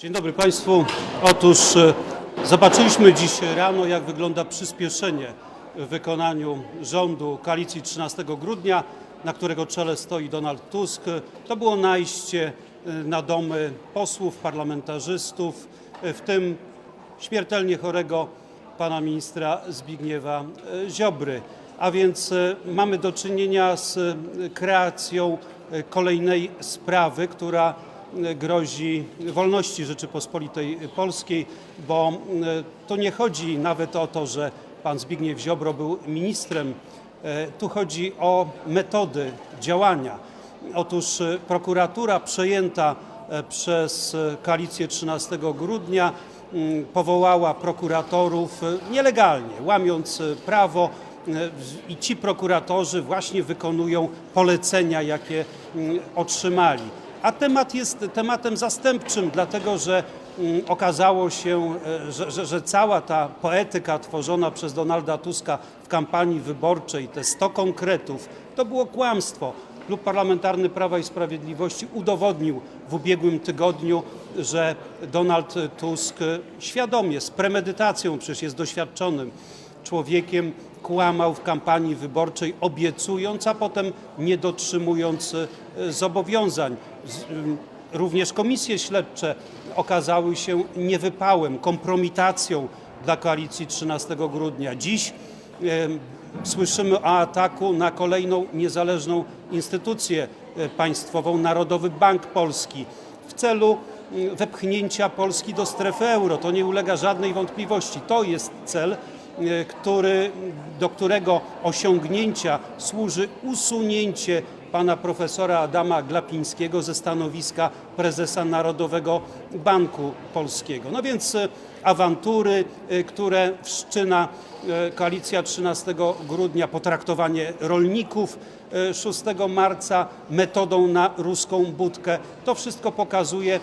Dzień dobry Państwu. Otóż e, zobaczyliśmy dziś rano, jak wygląda przyspieszenie w wykonaniu rządu koalicji 13 grudnia, na którego czele stoi Donald Tusk. To było najście e, na domy posłów, parlamentarzystów, e, w tym śmiertelnie chorego pana ministra Zbigniewa Ziobry. A więc mamy do czynienia z kreacją kolejnej sprawy, która grozi wolności Rzeczypospolitej Polskiej, bo e, to nie chodzi nawet o to, że pan Zbigniew Ziobro był ministrem, e, tu chodzi o metody działania. Otóż e, prokuratura przejęta przez koalicję 13 grudnia mm, powołała prokuratorów nielegalnie, łamiąc prawo i ci prokuratorzy właśnie wykonują polecenia, jakie mm, otrzymali. A temat jest tematem zastępczym, dlatego że mm, okazało się, e, że, że, że cała ta poetyka tworzona przez Donalda Tuska w kampanii wyborczej, te 100 konkretów, to było kłamstwo. Klub Parlamentarny Prawa i Sprawiedliwości udowodnił w ubiegłym tygodniu, że Donald Tusk świadomie, z premedytacją, przecież jest doświadczonym człowiekiem, kłamał w kampanii wyborczej, obiecując, a potem nie dotrzymując e, zobowiązań. Również komisje śledcze okazały się niewypałem, kompromitacją dla koalicji 13 grudnia. Dziś słyszymy o ataku na kolejną niezależną instytucję e, państwową, Narodowy Bank Polski, w celu wepchnięcia Polski do strefy euro. To nie ulega żadnej wątpliwości. To jest cel, który, do którego osiągnięcia służy usunięcie pana profesora Adama Glapińskiego ze stanowiska prezesa Narodowego Banku Polskiego. No więc e, awantury, e, które wszczyna e, koalicja 13 grudnia, potraktowanie rolników e, 6 marca metodą na ruską budkę. To wszystko pokazuje, e,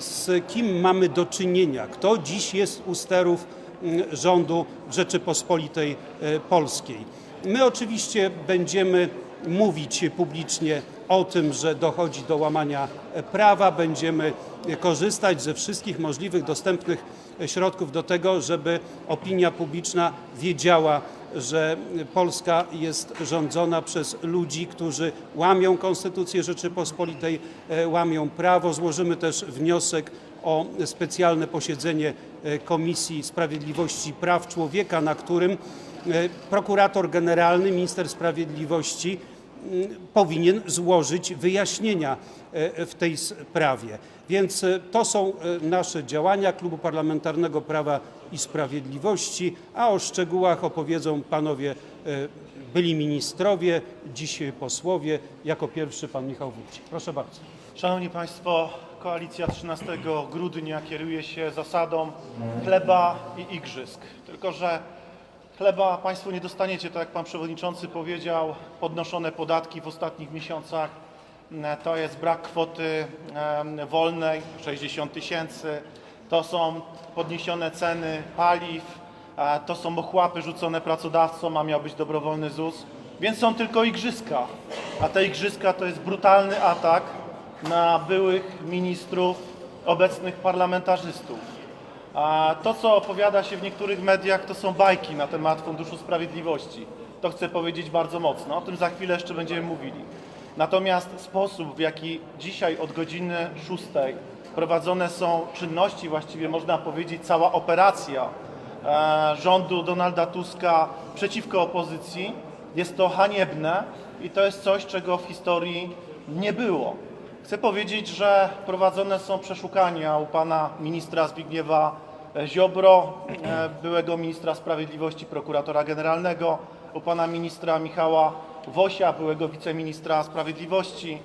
z kim mamy do czynienia, kto dziś jest u sterów rządu Rzeczypospolitej e, Polskiej. My oczywiście będziemy mówić publicznie o tym, że dochodzi do łamania e, prawa, będziemy korzystać ze wszystkich możliwych dostępnych e, środków do tego, żeby opinia publiczna wiedziała, że Polska jest rządzona przez ludzi, którzy łamią Konstytucję Rzeczypospolitej, łamią prawo. Złożymy też wniosek o specjalne posiedzenie e, Komisji Sprawiedliwości i Praw Człowieka, na którym e, prokurator generalny, minister sprawiedliwości powinien złożyć wyjaśnienia e, w tej sprawie. Więc to są nasze działania Klubu Parlamentarnego Prawa i Sprawiedliwości, a o szczegółach opowiedzą panowie byli ministrowie, dziś posłowie. Jako pierwszy pan Michał Wójcik. Proszę bardzo. Szanowni Państwo, koalicja 13 grudnia kieruje się zasadą chleba i igrzysk. Tylko, że chleba Państwo nie dostaniecie, tak jak Pan Przewodniczący powiedział, podnoszone podatki w ostatnich miesiącach. To jest brak kwoty wolnej 60 tysięcy, to są podniesione ceny paliw, to są ochłapy rzucone pracodawcom, a miał być dobrowolny ZUS. Więc są tylko igrzyska, a te igrzyska to jest brutalny atak na byłych ministrów, obecnych parlamentarzystów. A to, co opowiada się w niektórych mediach, to są bajki na temat Funduszu Sprawiedliwości. To chcę powiedzieć bardzo mocno, o tym za chwilę jeszcze będziemy mówili. Natomiast sposób, w jaki dzisiaj od godziny 6 prowadzone są czynności, właściwie można powiedzieć cała operacja e, rządu Donalda Tuska przeciwko opozycji, jest to haniebne i to jest coś, czego w historii nie było. Chcę powiedzieć, że prowadzone są przeszukania u pana ministra Zbigniewa Ziobro, e, byłego ministra sprawiedliwości, prokuratora generalnego, u pana ministra Michała Wosia, byłego wiceministra sprawiedliwości,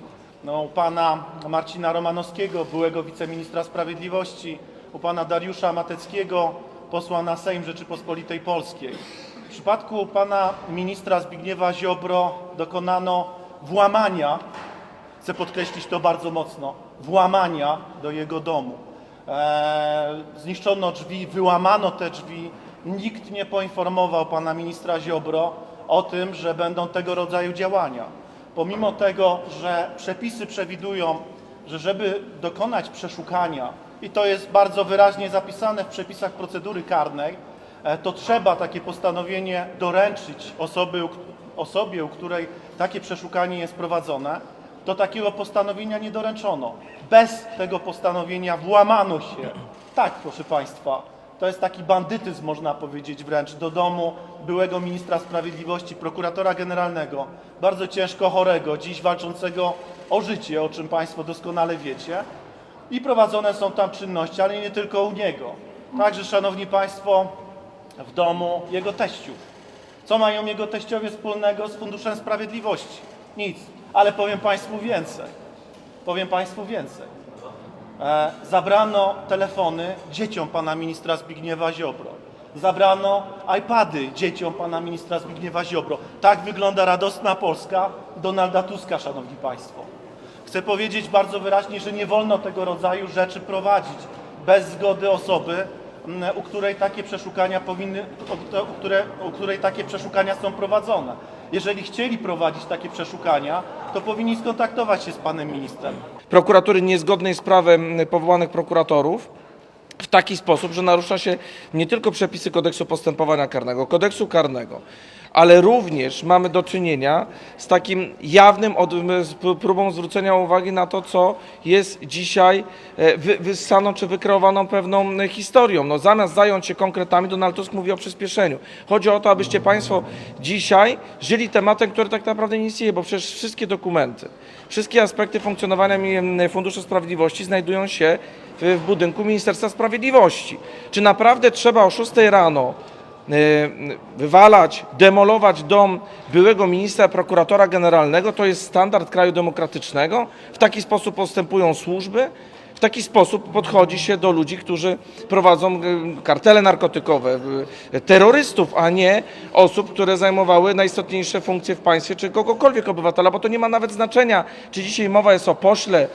no, u pana Marcina Romanowskiego, byłego wiceministra sprawiedliwości, u pana Dariusza Mateckiego, posła na Sejm Rzeczypospolitej Polskiej. W przypadku pana ministra Zbigniewa Ziobro dokonano włamania chcę podkreślić to bardzo mocno, włamania do jego domu. Eee, zniszczono drzwi, wyłamano te drzwi. Nikt nie poinformował pana ministra Ziobro o tym, że będą tego rodzaju działania. Pomimo tego, że przepisy przewidują, że żeby dokonać przeszukania, i to jest bardzo wyraźnie zapisane w przepisach procedury karnej, e, to trzeba takie postanowienie doręczyć osoby, osobie, u której takie przeszukanie jest prowadzone, to takiego postanowienia nie doręczono. Bez tego postanowienia włamano się. Tak, proszę Państwa, to jest taki bandytyzm, można powiedzieć wręcz, do domu byłego ministra sprawiedliwości, prokuratora generalnego, bardzo ciężko chorego, dziś walczącego o życie, o czym Państwo doskonale wiecie. I prowadzone są tam czynności, ale nie tylko u niego. Także, Szanowni Państwo, w domu jego teściów. Co mają jego teściowie wspólnego z Funduszem Sprawiedliwości? Nic. Ale powiem Państwu więcej. Powiem Państwu więcej. E, zabrano telefony dzieciom pana ministra Zbigniewa Ziobro. Zabrano iPady dzieciom pana ministra Zbigniewa Ziobro. Tak wygląda radosna Polska Donalda Tuska, Szanowni Państwo. Chcę powiedzieć bardzo wyraźnie, że nie wolno tego rodzaju rzeczy prowadzić bez zgody osoby, u której takie przeszukania powinny, u, które, u której takie przeszukania są prowadzone. Jeżeli chcieli prowadzić takie przeszukania, to powinni skontaktować się z panem ministrem. prokuratury niezgodnej z prawem powołanych prokuratorów w taki sposób, że narusza się nie tylko przepisy kodeksu postępowania karnego, kodeksu karnego, ale również mamy do czynienia z takim jawnym od, z próbą zwrócenia uwagi na to, co jest dzisiaj e, wy, wyssaną czy wykreowaną pewną historią. No, zamiast zająć się konkretami, Donald Tusk mówi o przyspieszeniu. Chodzi o to, abyście Państwo dzisiaj żyli tematem, który tak naprawdę nie istnieje, bo przecież wszystkie dokumenty, wszystkie aspekty funkcjonowania Funduszu Sprawiedliwości znajdują się w, budynku Ministerstwa Sprawiedliwości. Czy naprawdę trzeba o 6 rano wywalać, demolować dom byłego ministra prokuratora generalnego, to jest standard kraju demokratycznego. W taki sposób postępują służby. W taki sposób podchodzi się do ludzi, którzy prowadzą e, kartele narkotykowe, e, terrorystów, a nie osób, które zajmowały najistotniejsze funkcje w państwie, czy kogokolwiek obywatela, bo to nie ma nawet znaczenia, czy dzisiaj mowa jest o pośle,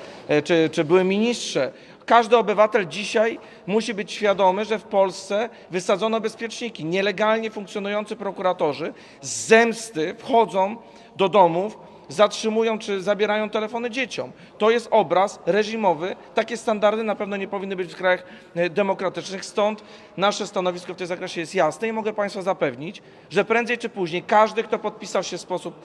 czy, czy byłym ministrze. Każdy obywatel dzisiaj musi być świadomy, że w Polsce wysadzono bezpieczniki. Nielegalnie funkcjonujący prokuratorzy z zemsty wchodzą do domów, zatrzymują czy zabierają telefony dzieciom. To jest obraz reżimowy. Takie standardy na pewno nie powinny być w krajach e, demokratycznych. Stąd nasze stanowisko w tym zakresie jest jasne i mogę Państwa zapewnić, że prędzej czy później każdy, kto podpisał się w sposób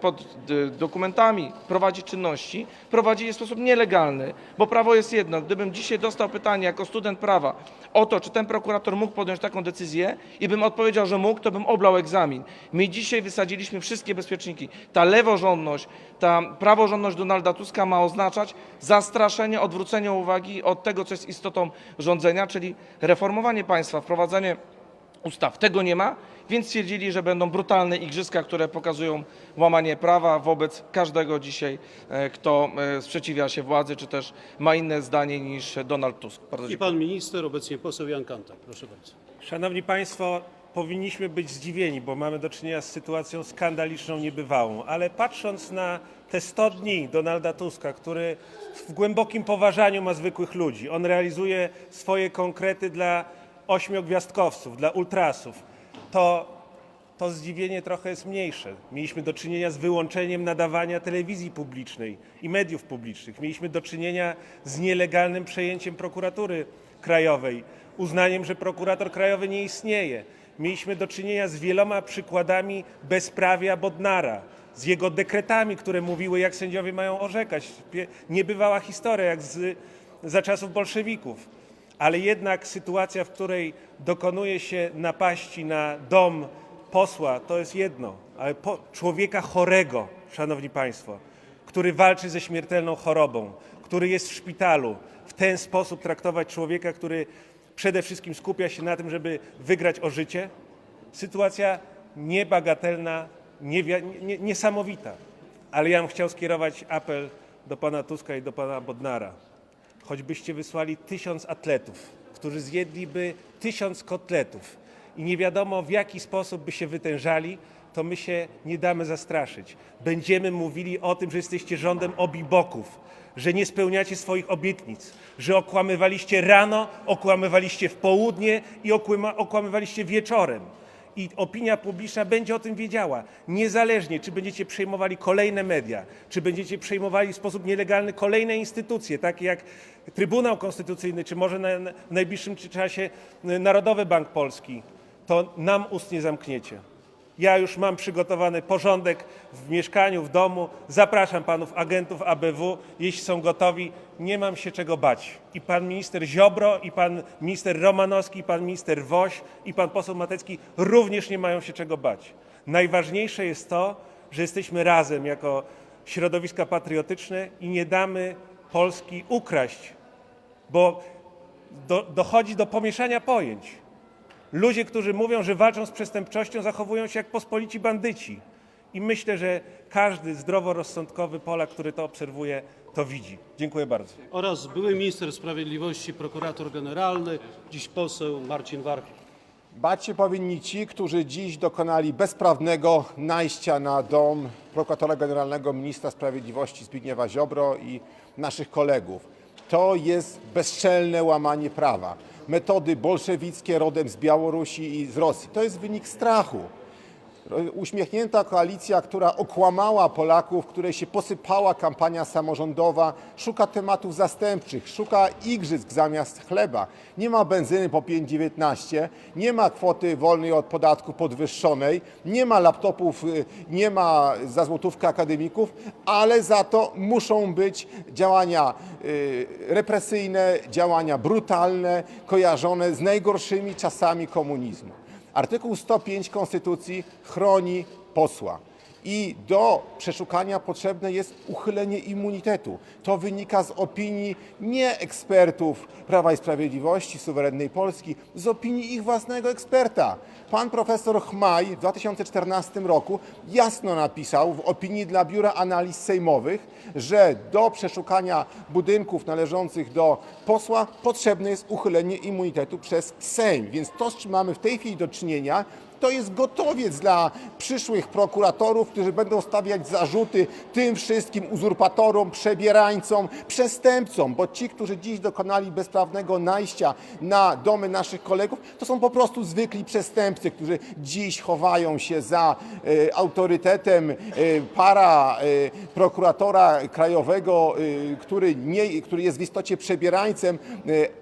pod e, dokumentami, prowadzi czynności, prowadzi je w sposób nielegalny, bo prawo jest jedno. Gdybym dzisiaj dostał pytanie jako student prawa o to, czy ten prokurator mógł podjąć taką decyzję i bym odpowiedział, że mógł, to bym oblał egzamin. My dzisiaj wysadziliśmy wszystkie bezpieczniki. Ta leworządność, ta praworządność Donalda Tuska ma oznaczać zastraszenie, odwrócenie uwagi od tego, co jest istotą rządzenia, czyli reformowanie państwa, wprowadzanie ustaw. Tego nie ma, więc stwierdzili, że będą brutalne igrzyska, które pokazują łamanie prawa wobec każdego dzisiaj, e, kto e, sprzeciwia się władzy, czy też ma inne zdanie niż Donald Tusk. Bardzo I dziękuję. pan minister, obecnie poseł Jan Kantak. Proszę bardzo. Szanowni Państwo, powinniśmy być zdziwieni, bo mamy do czynienia z sytuacją skandaliczną, niebywałą, ale patrząc na te 100 dni Donalda Tuska, który w głębokim poważaniu ma zwykłych ludzi, on realizuje swoje konkrety dla ośmiogwiazdkowców, dla ultrasów, to to zdziwienie trochę jest mniejsze. Mieliśmy do czynienia z wyłączeniem nadawania telewizji publicznej i mediów publicznych. Mieliśmy do czynienia z nielegalnym przejęciem prokuratury krajowej, uznaniem, że prokurator krajowy nie istnieje. Mieliśmy do czynienia z wieloma przykładami bezprawia Bodnara, z jego dekretami, które mówiły, jak sędziowie mają orzekać. Niebywała historia, jak z, za czasów bolszewików ale jednak sytuacja, w której dokonuje się napaści na dom posła, to jest jedno, ale po, człowieka chorego, szanowni państwo, który walczy ze śmiertelną chorobą, który jest w szpitalu, w ten sposób traktować człowieka, który przede wszystkim skupia się na tym, żeby wygrać o życie, sytuacja niebagatelna, niesamowita. Ale ja bym chciał skierować apel do pana Tuska i do pana Bodnara choćbyście wysłali tysiąc atletów, którzy zjedliby tysiąc kotletów i nie wiadomo w jaki sposób by się wytężali, to my się nie damy zastraszyć. Będziemy mówili o tym, że jesteście rządem obiboków, że nie spełniacie swoich obietnic, że okłamywaliście rano, okłamywaliście w południe i okłamywaliście wieczorem. I opinia publiczna będzie o tym wiedziała. Niezależnie, czy będziecie przejmowali kolejne media, czy będziecie przejmowali w sposób nielegalny kolejne instytucje, takie jak Trybunał Konstytucyjny, czy może na, w najbliższym czasie Narodowy Bank Polski, to nam ust nie zamkniecie. Ja już mam przygotowany porządek w mieszkaniu, w domu. Zapraszam panów agentów ABW, jeśli są gotowi. Nie mam się czego bać. I pan minister Ziobro, i pan minister Romanowski, i pan minister Woś, i pan poseł Matecki również nie mają się czego bać. Najważniejsze jest to, że jesteśmy razem jako środowiska patriotyczne i nie damy Polski ukraść, bo do, dochodzi do pomieszania pojęć. Ludzie, którzy mówią, że walczą z przestępczością, zachowują się jak pospolici bandyci. I myślę, że każdy zdroworozsądkowy Polak, który to obserwuje, to widzi. Dziękuję bardzo. Oraz były minister sprawiedliwości, prokurator generalny, dziś poseł Marcin Warchoł. Bać się powinni ci, którzy dziś dokonali bezprawnego najścia na dom prokuratora generalnego ministra sprawiedliwości Zbigniewa Ziobro i naszych kolegów. To jest bezczelne łamanie prawa. Metody bolszewickie rodem z Białorusi i z Rosji. To jest wynik strachu. Uśmiechnięta koalicja, która okłamała Polaków, której się posypała kampania samorządowa, szuka tematów zastępczych, szuka igrzysk zamiast chleba. Nie ma benzyny po 5,19, nie ma kwoty wolnej od podatku podwyższonej, nie ma laptopów, y, nie ma za złotówkę akademików, ale za to muszą być działania y, represyjne, działania brutalne, kojarzone z najgorszymi czasami komunizmu. Artykuł 105 Konstytucji chroni posła. I do przeszukania potrzebne jest uchylenie immunitetu. To wynika z opinii nie ekspertów Prawa i Sprawiedliwości, suwerennej Polski, z opinii ich własnego eksperta. Pan profesor Chmaj w 2014 roku jasno napisał w opinii dla Biura Analiz Sejmowych, że do przeszukania budynków należących do posła potrzebne jest uchylenie immunitetu przez Sejm. Więc to, z czym mamy w tej chwili do czynienia, to jest gotowiec dla przyszłych prokuratorów, którzy będą stawiać zarzuty tym wszystkim uzurpatorom, przebierańcom, przestępcom, bo ci, którzy dziś dokonali bezprawnego najścia na domy naszych kolegów, to są po prostu zwykli przestępcy, którzy dziś chowają się za e, autorytetem e, para e, prokuratora krajowego, który, nie, który jest w istocie przebierańcem,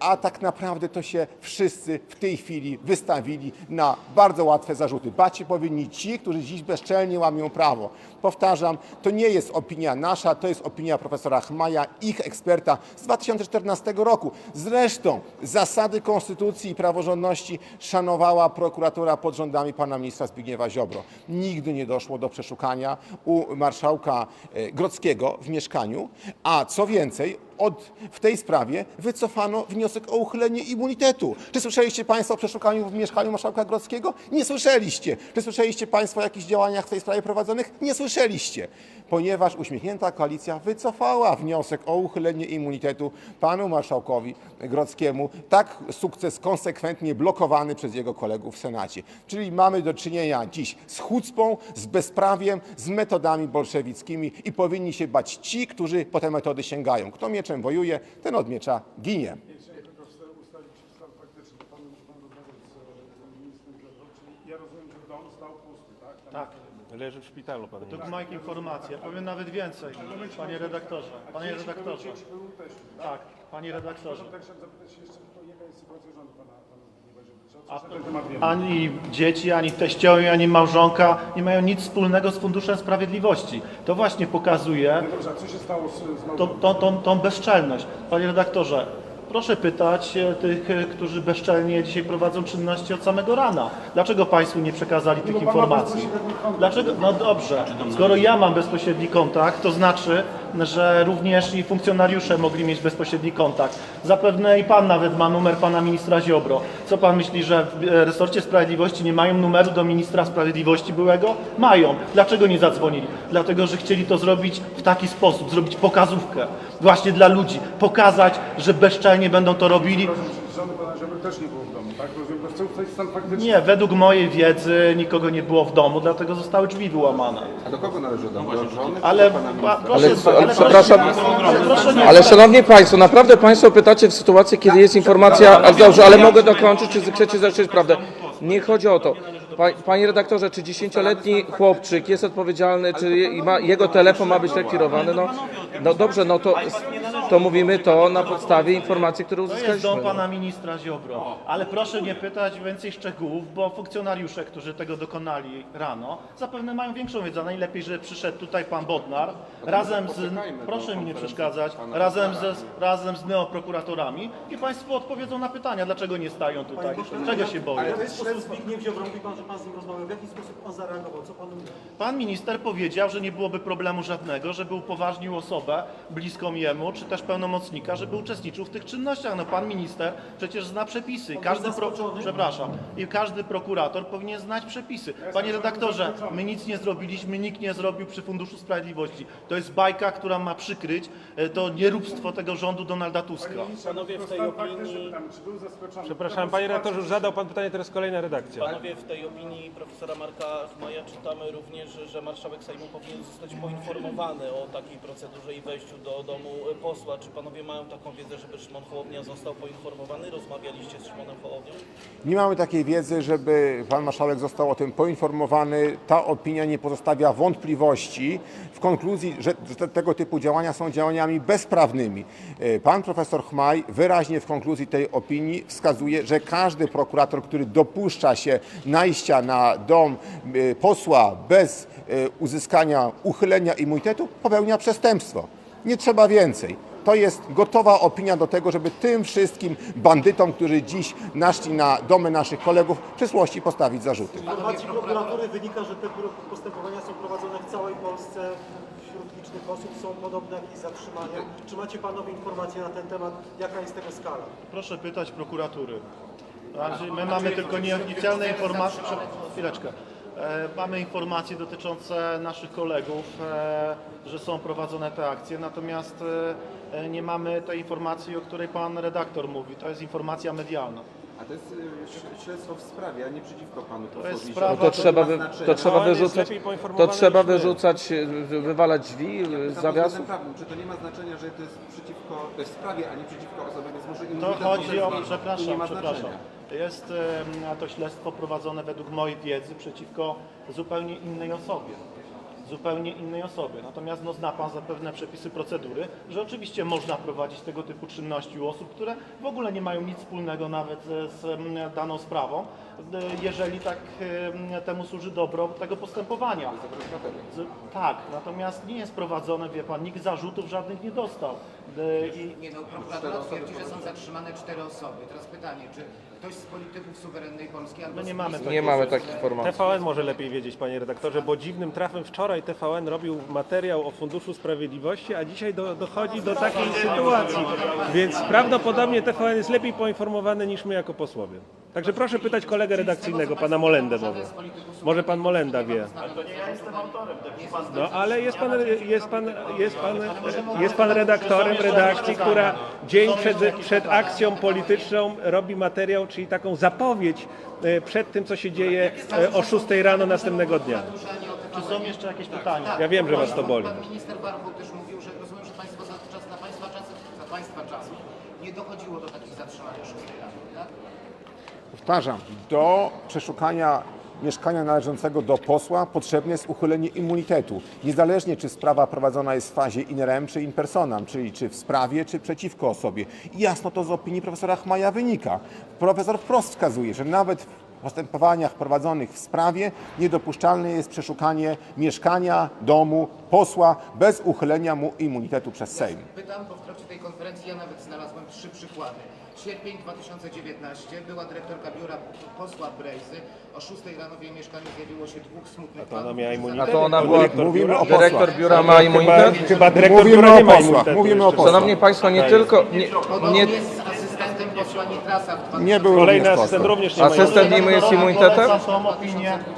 a tak naprawdę to się wszyscy w tej chwili wystawili na bardzo łatwe zarzuty. Bać się powinni ci, którzy dziś bezczelnie łamią prawo. Powtarzam, to nie jest opinia nasza, to jest opinia profesora Chmaja, ich eksperta z 2014 roku. Zresztą zasady konstytucji i praworządności szanowała prokuratura pod rządami pana ministra Zbigniewa Ziobro. Nigdy nie doszło do przeszukania u marszałka e, Grodzkiego w mieszkaniu, a co więcej, od, w tej sprawie wycofano wniosek o uchylenie immunitetu. Czy słyszeliście Państwo o przeszukaniu w mieszkaniu marszałka Grodzkiego? Nie słyszeliście. Czy słyszeliście Państwo o jakichś działaniach w tej sprawie prowadzonych? Nie słyszeliście. Ponieważ uśmiechnięta koalicja wycofała wniosek o uchylenie immunitetu panu marszałkowi Grodzkiemu. Tak sukces konsekwentnie blokowany przez jego kolegów w Senacie. Czyli mamy do czynienia dziś z chucpą, z bezprawiem, z metodami bolszewickimi i powinni się bać ci, którzy po te metody sięgają. Kto mieczem wojuje, ten od miecza ginie. Leży w szpitalu pan To Mike informacja. Powiem nawet więcej. Panie redaktorze. Panie redaktorze. Tak, panie redaktorze. A- Ani dzieci, ani teściowie, ani małżonka nie mają nic wspólnego z Funduszem Sprawiedliwości. To właśnie pokazuje tą, tą, tą, tą bezczelność. Panie redaktorze, proszę pytać e, tych, e, którzy bezczelnie dzisiaj prowadzą czynności od samego rana. Dlaczego Państwu nie przekazali tych informacji? Dlaczego? No dobrze, skoro ja mam bezpośredni kontakt, to znaczy, że również i funkcjonariusze mogli mieć bezpośredni kontakt. Zapewne i Pan nawet ma numer Pana Ministra Ziobro. Co Pan myśli, że w resorcie sprawiedliwości nie mają numeru do Ministra Sprawiedliwości byłego? Mają. Dlaczego nie zadzwonili? Dlatego, że chcieli to zrobić w taki sposób, zrobić pokazówkę właśnie dla ludzi, pokazać, że bezczelnie będą to robili. Żony pana Ziobry też nie było w domu, tak? Rozumiem, to jest stan faktyczny. Nie, według mojej wiedzy nikogo nie było w domu, dlatego zostały drzwi wyłamane. A do kogo należy dom? Do żony? Ale, do pana pa, ministra? proszę, Ale- przepraszam, ale proszę nie Ale szanowni państwo, naprawdę państwo pytacie w sytuacji, kiedy jest informacja, a dobrze, ale mogę dokończyć, czy chcecie zacząć prawdę. Nie chodzi o to. Pa, panie redaktorze, czy dziesięcioletni chłopczyk jest odpowiedzialny, czy je, ma, jego telefon ma być rekwirowany? No, no dobrze, no to, to mówimy to na podstawie informacji, które To jest dom uzyskaliśmy. pana ministra Ziobro. Ale proszę nie pytać więcej szczegółów, bo funkcjonariusze, którzy tego dokonali rano, zapewne mają większą wiedzę. Najlepiej, że przyszedł tutaj pan Bodnar razem z, proszę mi nie przeszkadzać, razem ze, razem z neoprokuratorami i państwo odpowiedzą na pytania, dlaczego nie stają tutaj, czego się boją. Ale to jest Zbigniew Ziobro, mówi pan, że pan z nim rozmawiał. W jaki sposób on zareagował? Co panu Pan minister powiedział, że nie byłoby problemu żadnego, żeby upoważnił osobę bliską jemu, czy też pełnomocnika, żeby uczestniczył w tych czynnościach. No pan minister przecież zna przepisy. Każdy pro... zaskoczony? Przepraszam. I każdy prokurator powinien znać przepisy. Panie redaktorze, my nic nie zrobiliśmy, nikt nie zrobił przy Funduszu Sprawiedliwości. To jest bajka, która ma przykryć e, to nieróbstwo tego rządu Donalda Tuska. Panowie w tej opinii... Przepraszam, panie redaktorze, już zadał pan pytanie, teraz kolejna redakcja. Panowie, w tej opinii profesora Marka Chmaja czytamy również, że marszałek Sejmu powinien zostać poinformowany o takiej procedurze i wejściu do domu posła. Czy panowie mają taką wiedzę, żeby Szymon Hołownia został poinformowany? Rozmawialiście z Szymonem Hołownią? Nie mamy takiej wiedzy, żeby pan marszałek został o tym poinformowany. Ta opinia nie pozostawia wątpliwości w konkluzji, że te- tego typu działania są działaniami bezprawnymi. E, Pan profesor Chmaj wyraźnie w konkluzji tej opinii wskazuje, że każdy prokurator, który dopuszcza się najścia na dom e, posła bez e, uzyskania uchylenia immunitetu, popełnia przestępstwo. Nie trzeba więcej. To jest gotowa opinia do tego, żeby tym wszystkim bandytom, którzy dziś naszli na domy naszych kolegów, w przyszłości postawić zarzuty. Z informacji prokuratury wynika, że te postępowania są prowadzone w całej Polsce. Wśród licznych osób są podobne jakieś zatrzymania. Czy macie panowie informacje na ten temat? Jaka jest tego skala? Proszę pytać prokuratury. Znaczy, my mamy tylko nieoficjalne informacje. Chwileczkę. E, Mamy informacje dotyczące naszych kolegów, e, że są prowadzone te akcje, natomiast e, e, nie mamy tej informacji, o której pan redaktor mówi. To jest informacja medialna. A to jest y, ś- śledztwo w sprawie, a nie przeciwko panu jest posłowi. sprawa- No to trzeba, wy, to trzeba jest wyrzucać, lepiej to poinformowany trzeba niż my. wyrzucać, y, wy- wywalać drzwi Za zawiasów. względem prawnym, czy to nie ma znaczenia, że to jest przeciwko, to jest w sprawie, a nie przeciwko osobie, więc może To chodzi o, przepraszam, przepraszam. Jest to śledztwo prowadzone według mojej wiedzy przeciwko zupełnie innej osobie. Zupełnie innej osobie. Natomiast no, zna Pan zapewne przepisy procedury, że oczywiście można prowadzić tego typu czynności u osób, które w ogóle nie mają nic wspólnego nawet z, daną sprawą, e, jeżeli tak em, temu służy dobro tego postępowania. Tak, natomiast nie jest prowadzone, wie Pan, nikt zarzutów żadnych nie dostał. E, I, Nie no, prokuratura twierdzi, że są zatrzymane cztery osoby. Teraz pytanie, czy ktoś z polityków suwerennej Polski albo My nie z mamy Nie mamy takich informacji. TVN może lepiej wiedzieć, panie redaktorze, bo dziwnym trafem wczoraj TVN robił materiał o Funduszu Sprawiedliwości, a dzisiaj do, dochodzi do takiej sytuacji. Więc prawdopodobnie TVN jest lepiej poinformowany niż my jako posłowie. Także proszę pytać kolegę redakcyjnego, pana Molendę może. Może pan Molenda wie. No ale jest pan, jest pan, jest pan, jest pan redaktorem redakcji, która dzień przed, przed akcją polityczną robi materiał, czyli taką zapowiedź e, przed tym, co się dzieje e, o 6 rano następnego dnia. czy są jeszcze jakieś pytania? Ja wiem, że was to boli. Pan minister Warchoł też mówił, że rozumiem, że państwo za, czas, za państwa czasów, za państwa czasów nie dochodziło do takich zatrzymań o 6 rano, tak? Powtarzam, do przeszukania mieszkania należącego do posła potrzebne jest uchylenie immunitetu. Niezależnie czy sprawa prowadzona jest w fazie in rem czy in personam, czyli czy w sprawie, czy przeciwko osobie. I jasno to z opinii profesora Chmaja wynika. Profesor wprost wskazuje, że nawet w postępowaniach prowadzonych w sprawie niedopuszczalne jest przeszukanie mieszkania, domu posła bez uchylenia mu immunitetu przez Sejm. Pytam, bo w trakcie tej konferencji ja nawet znalazłem trzy przykłady. Sierpień 2019 była dyrektorka biura posła Brejzy. O 6 rano w jej mieszkaniu zjawiło się dwóch smutnych to ona panów, miała immunitet? A to ona była, dyrektor Mówimy biura- o dyrektor posłach. biura ma Chyba, immunitet? chyba dyrektor Mówimy biura o nie ma posłach, immunitetu mówimy o jeszcze. posłach. Szanowni Państwo, nie tylko, nie, Podobnie nie, z asystentem posła Nitrasa w 2000 Nie był Kolejny również asystent posłem. również nie ma asystent nim jest immunitetem?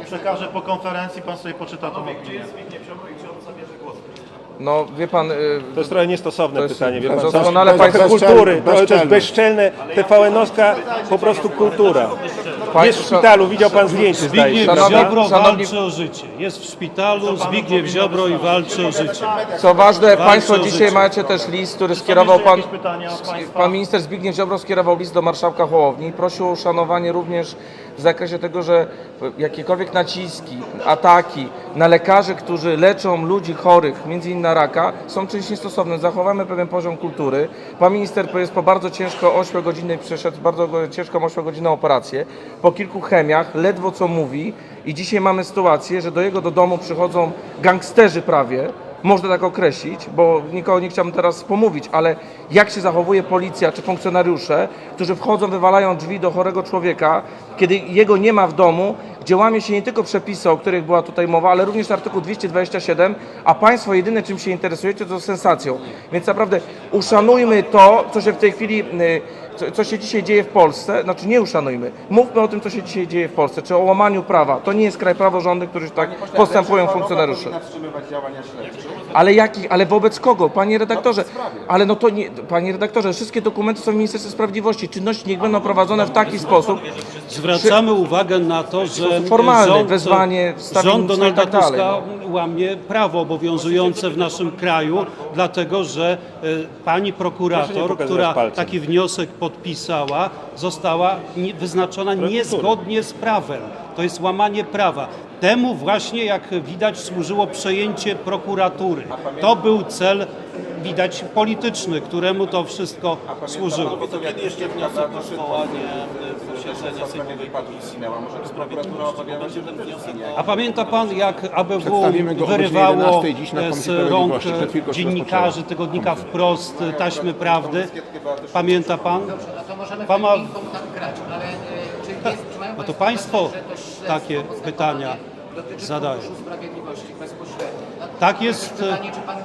Przekażę po konferencji, pan sobie poczyta tą opinię. No wie pan, y, To jest trochę niestosowne To jest pytanie, wie pan. doskonale Co? państwo- Trochę kultury, bezczelne. to jest bezczelne, TVN-owska po prostu kultura. Jest w szpitalu, widział pan zdjęcie, zdaje się, Zbigniew Ziobro szanowni- walczy o życie. Jest w szpitalu, Zbigniew Ziobro i walczy o życie. Co ważne, Walczy Państwo dzisiaj życie. macie też list, który skierował jeszcze Pan, jakieś pytania od państwa? pan minister Zbigniew Ziobro skierował list do marszałka Hołowni i prosił o uszanowanie również w zakresie tego, że jakiekolwiek naciski, ataki na lekarzy, którzy leczą ludzi chorych, między innymi na raka, są czymś niestosownym. Zachowajmy pewien poziom kultury. Pan minister jest po bardzo ciężko 8-godzinnej, przeszedł bardzo go- ciężką 8-godzinną operację, po kilku chemiach, ledwo co mówi i dzisiaj mamy sytuację, że do jego do domu przychodzą gangsterzy prawie, można tak określić, bo nikogo nie chciałbym teraz pomówić, ale jak się zachowuje policja czy funkcjonariusze, którzy wchodzą, wywalają drzwi do chorego człowieka, kiedy jego nie ma w domu, gdzie łamie się nie tylko przepisy, o których była tutaj mowa, ale również artykuł 227, a Państwo jedyne czym się interesujecie to sensacją. Więc naprawdę uszanujmy to, co się w tej chwili, y, co, co się dzisiaj dzieje w Polsce, znaczy nie uszanujmy, mówmy o tym, co się dzisiaj dzieje w Polsce, czy o łamaniu prawa. To nie jest kraj praworządny, który tak postępują funkcjonariusze. powinna wstrzymywać działania śledczych. Ale jakich, ale wobec kogo? Panie redaktorze, ale no to nie, panie redaktorze, wszystkie dokumenty są w Ministerstwie Sprawiedliwości. Czynności niech będą prowadzone w taki sposób, Zwracamy uwagę na to, że formalny, rząd, wezwanie, wstawienie rząd i Donalda tak dalej, Tuska łamie prawo obowiązujące w naszym kraju, dlatego że e, pani prokurator, która taki wniosek podpisała, została wyznaczona niezgodnie z prawem. To jest łamanie prawa. Temu właśnie, jak widać, służyło przejęcie prokuratury. To był cel, widać, polityczny, któremu to wszystko służyło. To kiedy jeszcze wniosek o zwołanie e, posiedzenia Sejmowej Komisji Sprawiedliwości? Będzie ten wniosek o... A pamięta pan, jak ABW wyrywało 11 dziś na e, z rąk dziennikarzy tygodnika Wprost e, taśmy prawdy? Pamięta pan? Dobrze, no to tak państwo takie pytania zadają. Funduszu Sprawiedliwości bezpośrednio? Tak jest, Pytanie, czy pan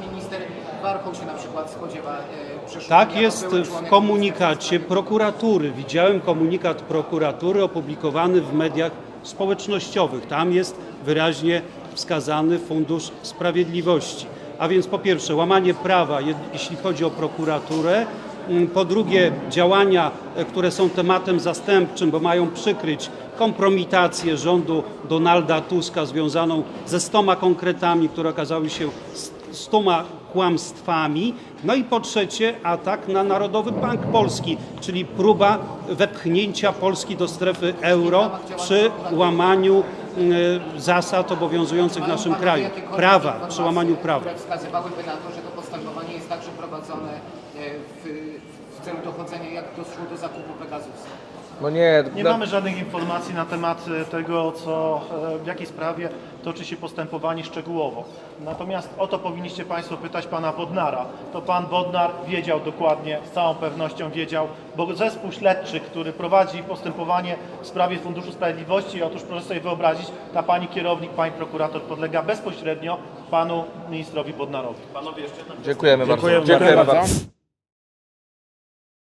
Warchoł się na przykład spodziewa e, przeszukania Tak jest w komunikacie prokuratury. Widziałem komunikat prokuratury opublikowany w mediach społecznościowych. Tam jest wyraźnie wskazany Fundusz Sprawiedliwości. A więc po pierwsze łamanie prawa, jeśli chodzi o prokuraturę. Mm, Po drugie działania, e, które są tematem zastępczym, bo mają przykryć kompromitację rządu Donalda Tuska związaną ze stoma konkretami, które okazały się stoma kłamstwami. No i po trzecie atak na Narodowy Bank Polski, czyli próba wepchnięcia Polski do strefy euro przy łamaniu e, zasad obowiązujących w naszym kraju. Prawa, przy łamaniu prawa. Które wskazywałyby na to, że to postępowanie jest także prowadzone e, w, w celu dochodzenia, jak doszło do zakupu Pegasusa. No nie, Nie na- mamy żadnych informacji na temat e, tego, co, e, w jakiej sprawie toczy się postępowanie szczegółowo. Natomiast o to powinniście Państwo pytać Pana Bodnara. To Pan Bodnar wiedział dokładnie, z całą pewnością wiedział, bo zespół śledczy, który prowadzi postępowanie w sprawie Funduszu Sprawiedliwości, otóż proszę sobie wyobrazić, ta Pani kierownik, Pani prokurator podlega bezpośrednio Panu Ministrowi Bodnarowi. dziękujemy bardzo. Dziękujemy Dziękujemy bardzo. bardzo.